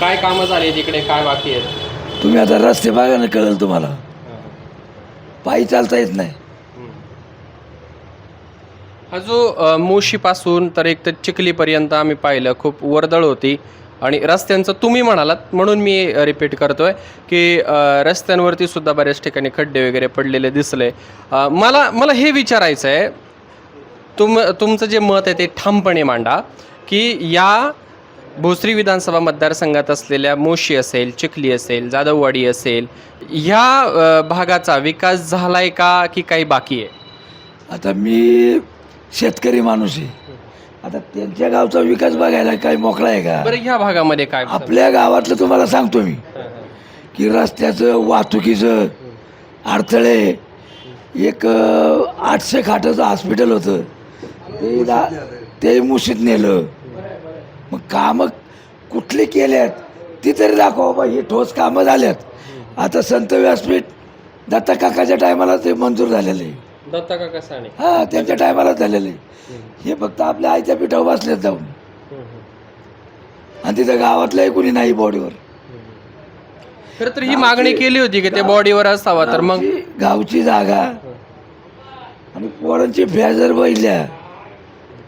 काय कामं झाली तिकडे? काय बाकी आहेत? तुम्ही आता रस्ते बघा ना कळेल तुम्हाला. पायी चालता येत नाही. हा जो अ, मुशीपासून तर एक तर चिखलीपर्यंत आम्ही पाहिलं खूप वर्दळ होती. आणि रस्त्यांचं तुम्ही म्हणालात म्हणून मी रिपीट करतोय की अ, रस्त्यांवरती सुद्धा बऱ्याच ठिकाणी खड्डे वगैरे पडलेले दिसले. अ, मला मला हे विचारायचं आहे तुम तुमचं जे मत आहे ते ठामपणे मांडा की या भोसरी विधानसभा मतदारसंघात असलेल्या मोशी असेल चिखली असेल जाधववाडी असेल ह्या भागाचा विकास झालाय का की काही बाकी आहे? आता मी शेतकरी माणूस आहे. आता त्यांच्या गावचा विकास बघायला काही मोकळा आहे का? बरं ह्या भागामध्ये काय आपल्या गावातलं तुम्हाला सांगतो मी. की रस्त्याचं वाहतुकीचं अडथळे एक आठशे खाटाचं हॉस्पिटल होतं. ते मुशीत नेलं. मग कामं कुठली केल्यात? ती तरी दाखवा बाबा ही ठोस कामं झाल्यात. आता संत व्यासपीठ दत्ता काकाच्या टायमाला ते मंजूर झालेलं. आहे दत्ता काका साने. हा त्यांच्या टायमाला झालेलं. आहे हे फक्त आपल्या आईच्या पिठावर बसल्यात जाऊन. आणि तिथं गावातलंही कुणी नाही बॉडीवर. खरं तर ही मागणी केली होती की ते बॉडीवर असावा तर मग गावची- जागा आणि पोरांची फॅ जर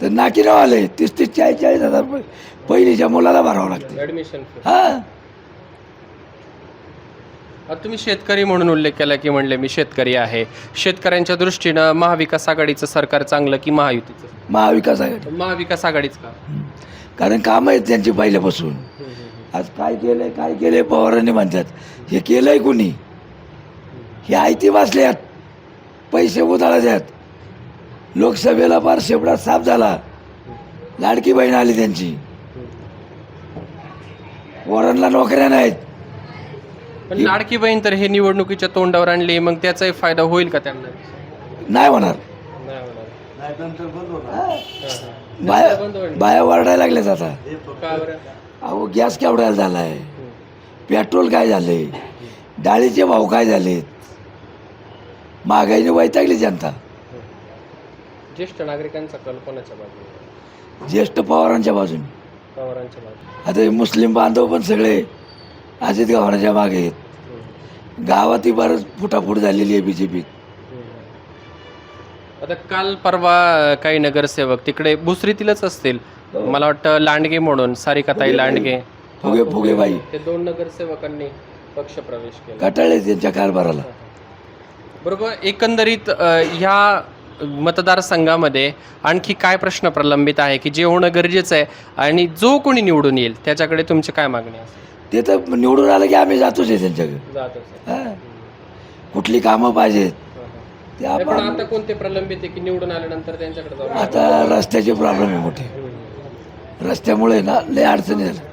तर नाकी नाव आले तीस तीस चाळीस चाळीस हजार रुपये पहिलीच्या मुलाला भरावं लागते. ऍडमिशन हा. तुम्ही शेतकरी म्हणून उल्लेख केला की म्हणले मी शेतकरी आहे. शेतकऱ्यांच्या दृष्टीनं महाविकास आघाडीचं सरकार चांगलं की महायुतीचं? महाविकास आघाडी. महाविकास आघाडीच का? कारण काम आहेत त्यांची पहिल्यापासून. आज काय केलंय काय केलंय पवारांनी म्हणतात. हे केलंय कुणी? हे आयती वाचल्यात. पैसे उधाळ्यात लोकसभेला फार शेपडा साफ झाला. लाडकी बहीण आली त्यांची. पोरांना नोकऱ्या नाहीत. पण लाडकी बहीण तर हे निवडणुकीच्या तोंडावर आणली मग त्याचाही फायदा होईल का त्यांना? नाही होणार. बाया बाया वरडायला लागल्यात आता. का बरं? अहो गॅस केवढ्याला झालाय? पेट्रोल काय झाले? डाळीचे भाव काय झालेत? महागाईने वैतागली जनता. ज्येष्ठ नागरिकांचा कल कोणाच्या बाजूने. ज्येष्ठ पवारांच्या बाजूने. पवारांच्या बाजूने. आता हे मुस्लिम बांधव पण सगळे अजित गव्हाणाच्या मागे आहेत. गावातही बरंच फुटाफूट झालेली आहे बी जे आता काल परवा काही नगरसेवक तिकडे भुसरीतीलच असतील. मला वाटतं लांडगे म्हणून सारिकाताई लांडगे. फुगे फुगे बाई ते दोन नगरसेवकांनी पक्ष प्रवेश केला. कटाळे त्यांच्या कारभाराला. बरोबर एकंदरीत अ, ह्या मतदारसंघामध्ये आणखी काय प्रश्न प्रलंबित आहे की जे होणं गरजेचं आहे आणि जो कोणी निवडून येईल त्याच्याकडे तुमची काय मागणी असेल ते तर निवडून आलं की आम्ही जातोच आहे त्यांच्याकडे. हा. कुठली कामं पाहिजेत. ते पण आपण आता कोणते प्रलंबित आहे की निवडून आल्यानंतर त्यांच्याकडे जाऊ? आता रस्त्याचे प्रॉब्लेम आहे मोठे. रस्त्यामुळे ना लय अडचणी झाल्या.